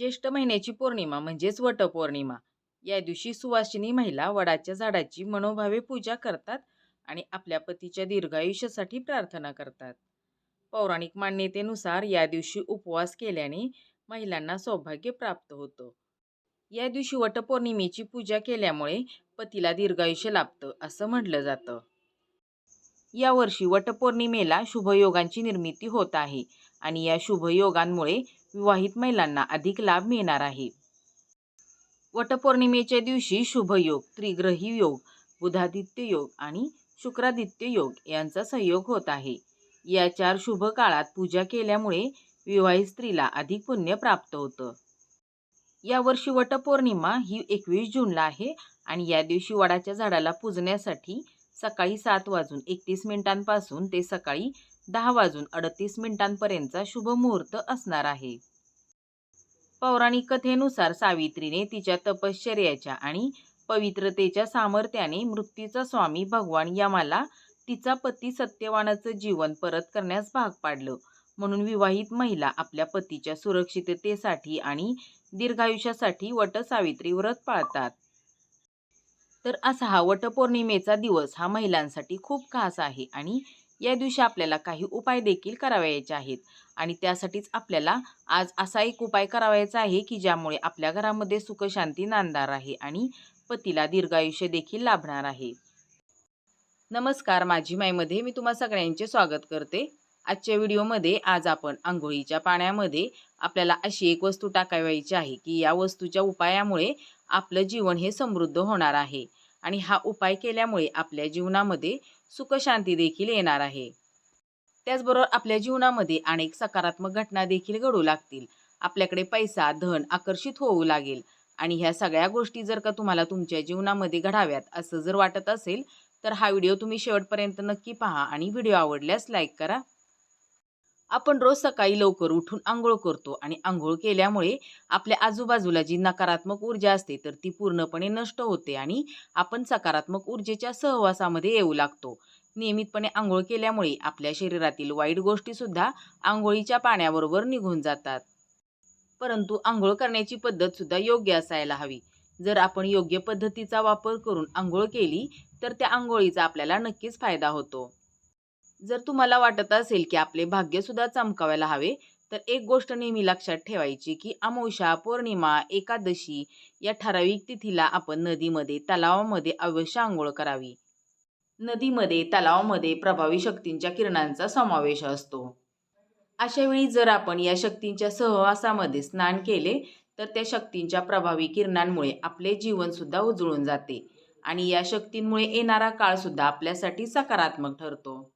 ज्येष्ठ महिन्याची पौर्णिमा म्हणजेच वटपौर्णिमा. या दिवशी सुवासिनी महिला वडाच्या झाडाची मनोभावे पूजा करतात आणि आपल्या पतीच्या दीर्घायुष्यासाठी प्रार्थना करतात. पौराणिक मान्यतेनुसार या दिवशी उपवास केल्याने महिलांना सौभाग्य प्राप्त होतं. या दिवशी वटपौर्णिमेची पूजा केल्यामुळे पतीला दीर्घायुष्य लाभतं असं म्हटलं जातं. यावर्षी वटपौर्णिमेला शुभयोगांची निर्मिती होत आहे आणि या शुभयोगांमुळे विवाहित महिलांना अधिक लाभ मिळणार आहे. वटपौर्णिमेच्या दिवशी शुभयोग त्रिग्रही योग बुधादित्य योग आणि शुक्रादित्य योग यांचा संयोग होत आहे. या चार शुभ काळात पूजा केल्यामुळे विवाहित स्त्रीला अधिक पुण्य प्राप्त होतं. यावर्षी वटपौर्णिमा ही एकवीस जूनला आहे आणि या दिवशी वडाच्या झाडाला पूजण्यासाठी सकाळी सात वाजून एकतीस मिनिटांपासून ते सकाळी दहा वाजून अडतीस मिनिटांपर्यंतचा शुभ मुहूर्त असणार आहे. पौराणिक कथेनुसार सावित्रीने तिच्या तपश्चर्याच्या आणि पवित्रतेच्या सामर्थ्याने मृत्यूचा स्वामी भगवान यमाला तिचा पती सत्यवानाचं जीवन परत करण्यास भाग पाडलं. म्हणून विवाहित महिला आपल्या पतीच्या सुरक्षिततेसाठी आणि दीर्घायुष्यासाठी वट सावित्री व्रत पाळतात. तर असा हा वटपौर्णिमेचा दिवस हा महिलांसाठी खूप खास आहे आणि या दिवशी आपल्याला काही उपाय देखील करावयाचे आहेत. आणि त्यासाठीच आपल्याला आज असा एक उपाय करावायचा आहे की ज्यामुळे आपल्या घरामध्ये सुखशांती नांदणार आहे आणि पतीला दीर्घायुष्य देखील लाभणार आहे. नमस्कार माझी माईमध्ये मी तुम्हा सगळ्यांचे स्वागत करते. आजच्या व्हिडिओमध्ये आज आपण आंघोळीच्या पाण्यामध्ये आपल्याला अशी एक वस्तू टाकावायची आहे की या वस्तूच्या उपायामुळे आपलं जीवन हे समृद्ध होणार आहे. आणि हा उपाय केल्यामुळे आपल्या जीवनामध्ये सुखशांती देखील येणार आहे. त्याचबरोबर आपल्या जीवनामध्ये अनेक सकारात्मक घटना देखील घडू लागतील. आपल्याकडे पैसा धन आकर्षित होऊ लागेल. आणि ह्या सगळ्या गोष्टी जर का तुम्हाला तुमच्या जीवनामध्ये घडाव्यात असं जर वाटत असेल तर हा व्हिडिओ तुम्ही शेवटपर्यंत नक्की पहा आणि व्हिडिओ आवडल्यास लाईक करा. आपण रोज सकाळी लवकर उठून आंघोळ करतो आणि आंघोळ केल्यामुळे आपल्या आजूबाजूला जी नकारात्मक ऊर्जा असते तर ती पूर्णपणे नष्ट होते आणि आपण सकारात्मक ऊर्जेच्या सहवासामध्ये येऊ लागतो. नियमितपणे आंघोळ केल्यामुळे आपल्या शरीरातील वाईट गोष्टीसुद्धा आंघोळीच्या पाण्याबरोबर निघून जातात. परंतु आंघोळ करण्याची पद्धतसुद्धा योग्य असायला हवी. जर आपण योग्य पद्धतीचा वापर करून आंघोळ केली तर त्या आंघोळीचा आपल्याला नक्कीच फायदा होतो. जर तुम्हाला वाटत असेल की आपले भाग्यसुद्धा चमकावायला हवे तर एक गोष्ट नेहमी लक्षात ठेवायची की अमावस्या पौर्णिमा एकादशी या ठराविक तिथीला आपण नदीमध्ये तलावामध्ये अवश्य आंघोळ करावी. नदीमध्ये तलावामध्ये प्रभावी शक्तींच्या किरणांचा समावेश असतो. अशावेळी जर आपण या शक्तींच्या सहवासामध्ये स्नान केले तर त्या शक्तींच्या प्रभावी किरणांमुळे आपले जीवनसुद्धा उजळून जाते आणि या शक्तींमुळे येणारा काळसुद्धा आपल्यासाठी सकारात्मक ठरतो.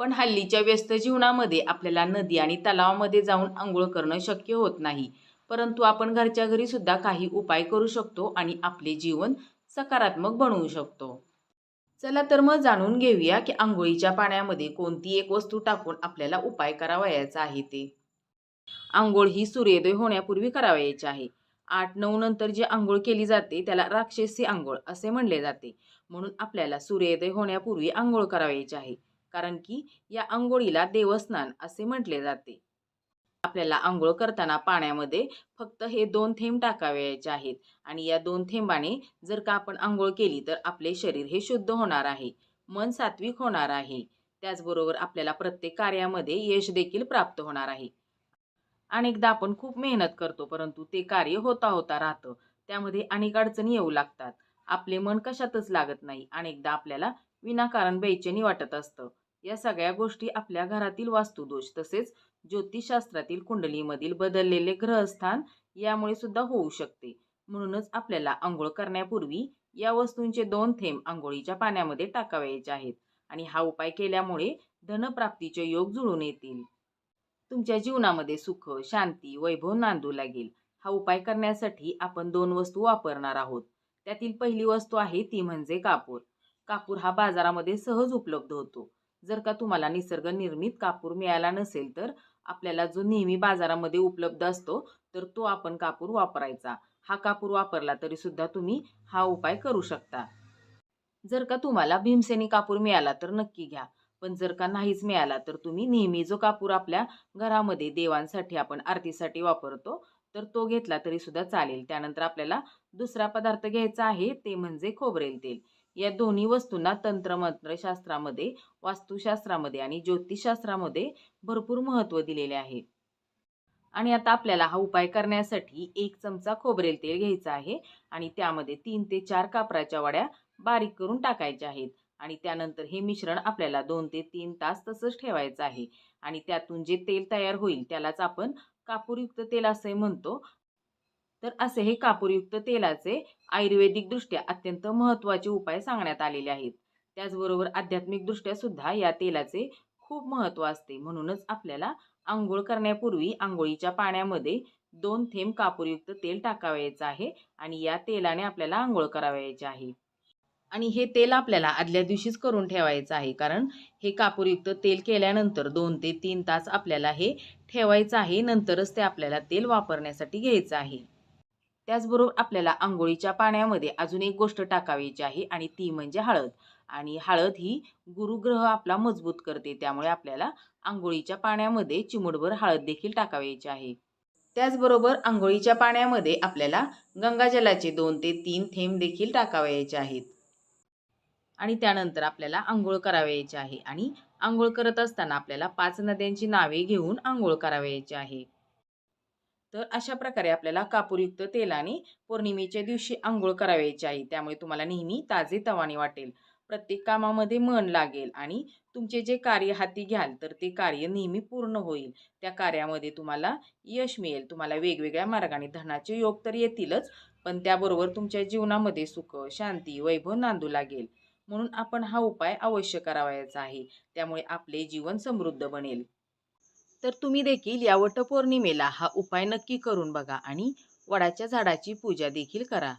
पण हल्लीच्या व्यस्त जीवनामध्ये आपल्याला नदी आणि तलावामध्ये जाऊन आंघोळ करणं शक्य होत नाही. परंतु आपण घरच्या घरी सुद्धा काही उपाय करू शकतो आणि आपले जीवन सकारात्मक बनवू शकतो. चला तर मग जाणून घेऊया की आंघोळीच्या पाण्यामध्ये कोणती एक वस्तू टाकून आपल्याला उपाय करावयाचा आहे ते. आंघोळ ही सूर्योदय होण्यापूर्वी करावयाची आहे. आठ नऊ नंतर जी आंघोळ केली जाते त्याला राक्षसी आंघोळ असे म्हणले जाते. म्हणून आपल्याला सूर्योदय होण्यापूर्वी आंघोळ करावयाची आहे. कारण की या आंघोळीला देवस्नान असे म्हटले जाते. आपल्याला आंघोळ करताना पाण्यामध्ये फक्त हे दोन थेंब टाकावयाचे आहेत आणि या दोन थेंबाने जर का आपण आंघोळ केली तर आपले शरीर हे शुद्ध होणार आहे मन सात्विक होणार आहे. त्याचबरोबर आपल्याला प्रत्येक कार्यामध्ये यश देखील प्राप्त होणार आहे. अनेकदा आपण खूप मेहनत करतो परंतु ते कार्य होता होता राहतं. त्यामध्ये अनेक अडचणी येऊ लागतात. आपले मन कशातच लागत नाही. अनेकदा आपल्याला विनाकारण बेचैनी वाटत असतं. या सगळ्या गोष्टी आपल्या घरातील वास्तुदोष तसेच ज्योतिषशास्त्रातील कुंडलीमधील बदललेले ग्रहस्थान यामुळे सुद्धा होऊ शकते. म्हणूनच आपल्याला आंघोळ करण्यापूर्वी या वस्तूंचे दोन थेंब आंघोळीच्या पाण्यामध्ये टाकावायचे आहेत आणि हा उपाय केल्यामुळे धनप्राप्तीचे योग जुळून येतील. तुमच्या जीवनामध्ये सुख शांती वैभव नांदू लागेल. हा उपाय करण्यासाठी आपण दोन वस्तू वापरणार आहोत. त्यातील पहिली वस्तू आहे ती म्हणजे कापूर. कापूर हा बाजारामध्ये सहज उपलब्ध होतो. जर का तुम्हाला निसर्ग निर्मित कापूर मिळाला नसेल तर आपल्याला जो नेहमी बाजारामध्ये उपलब्ध असतो तर तो आपण कापूर वापरायचा. हा कापूर वापरला तरी सुद्धा तुम्ही हा उपाय करू शकता. जर का तुम्हाला भीमसेनी कापूर मिळाला तर नक्की घ्या. पण जर का नाहीच मिळाला तर तुम्ही नेहमी जो कापूर आपल्या घरामध्ये देवांसाठी आपण आरतीसाठी वापरतो तर तो घेतला तरी सुद्धा चालेल. त्यानंतर आपल्याला दुसरा पदार्थ घ्यायचा आहे ते म्हणजे खोबरेल तेल. या दोन्ही वस्तूंना तंत्रमंत्रशास्त्रामध्ये वास्तुशास्त्रामध्ये आणि ज्योतिषशास्त्रामध्ये भरपूर महत्त्व दिलेले आहे. आणि आता आपल्याला हा उपाय करण्यासाठी एक चमचा खोबरेल तेल घ्यायचं आहे आणि त्यामध्ये तीन ते चार कापराच्या वड्या बारीक करून टाकायच्या आहेत. आणि त्यानंतर हे मिश्रण आपल्याला दोन ते तीन तास तसंच ठेवायचं आहे. आणि त्यातून जे तेल तयार होईल त्यालाच आपण कापूरयुक्त तेल असे म्हणतो. तर असे हे कापूरयुक्त तेलाचे आयुर्वेदिकदृष्ट्या अत्यंत महत्त्वाचे उपाय सांगण्यात आलेले आहेत. त्याचबरोबर आध्यात्मिकदृष्ट्या सुद्धा या तेलाचे खूप महत्त्व असते. म्हणूनच आपल्याला आंघोळ करण्यापूर्वी आंघोळीच्या पाण्यामध्ये दोन थेंब कापूरयुक्त तेल टाकावयाचं आहे आणि या तेलाने आपल्याला आंघोळ करावयाचे आहे. आणि हे तेल आपल्याला आदल्या दिवशीच करून ठेवायचं आहे. कारण हे कापूरयुक्त तेल केल्यानंतर दोन ते तीन तास आपल्याला हे ठेवायचं आहे. नंतरच ते आपल्याला तेल वापरण्यासाठी घ्यायचं आहे. त्याचबरोबर आपल्याला आंघोळीच्या पाण्यामध्ये अजून एक गोष्ट टाकावीची आहे आणि ती म्हणजे हळद. आणि हळद ही गुरुग्रह आपला मजबूत करते त्यामुळे आपल्याला आंघोळीच्या पाण्यामध्ये चिमुडभर हळद देखील टाकावायची आहे. त्याचबरोबर आंघोळीच्या पाण्यामध्ये आपल्याला गंगाजलाचे दोन ते तीन थेंब देखील टाकावायचे आहेत. आणि त्यानंतर आपल्याला आंघोळ करावयाची आहे आणि आंघोळ करत असताना आपल्याला पाच नद्यांची नावे घेऊन आंघोळ करावयाची आहे. तर अशा प्रकारे आपल्याला कापूरयुक्त तेलाने पौर्णिमेच्या दिवशी आंघोळ करावायची आहे. त्यामुळे तुम्हाला नेहमी ताजे तवाने वाटेल. प्रत्येक कामामध्ये मन लागेल आणि तुमचे जे कार्य हाती घ्याल तर ते कार्य नेहमी पूर्ण होईल. त्या कार्यामध्ये तुम्हाला यश मिळेल. तुम्हाला वेगवेगळ्या मार्गाने धनाचे योग तर येतीलच पण त्याबरोबर तुमच्या जीवनामध्ये सुख शांती वैभव नांदू लागेल. म्हणून आपण हा उपाय अवश्य करावायचा आहे. त्यामुळे आपले जीवन समृद्ध बनेल. तर तुम्ही देखील या वटपौर्णिमेला हा उपाय नक्की करून बघा आणि वडाच्या झाडाची पूजा देखील करा.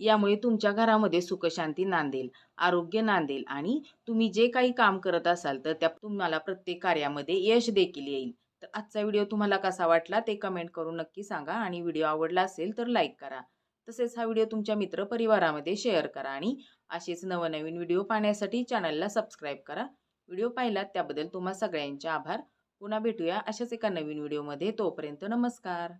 यामुळे तुमच्या घरामध्ये सुखशांती नांदेल आरोग्य नांदेल आणि तुम्ही जे काही काम करत असाल तर त्या तुम्हाला प्रत्येक कार्यामध्ये यश देखील येईल. तर आजचा व्हिडिओ तुम्हाला कसा वाटला ते कमेंट करून नक्की सांगा आणि व्हिडिओ आवडला असेल तर लाईक करा. तसेच हा व्हिडिओ तुमच्या मित्रपरिवारामध्ये शेअर करा आणि असेच नवनवीन व्हिडिओ पाहण्यासाठी चॅनलला सबस्क्राईब करा. व्हिडिओ पाहिलात त्याबद्दल तुम्हा सगळ्यांचे आभार. पुन्हा भेटूया अशाच एका नवीन व्हिडिओमध्ये. तोपर्यंत नमस्कार.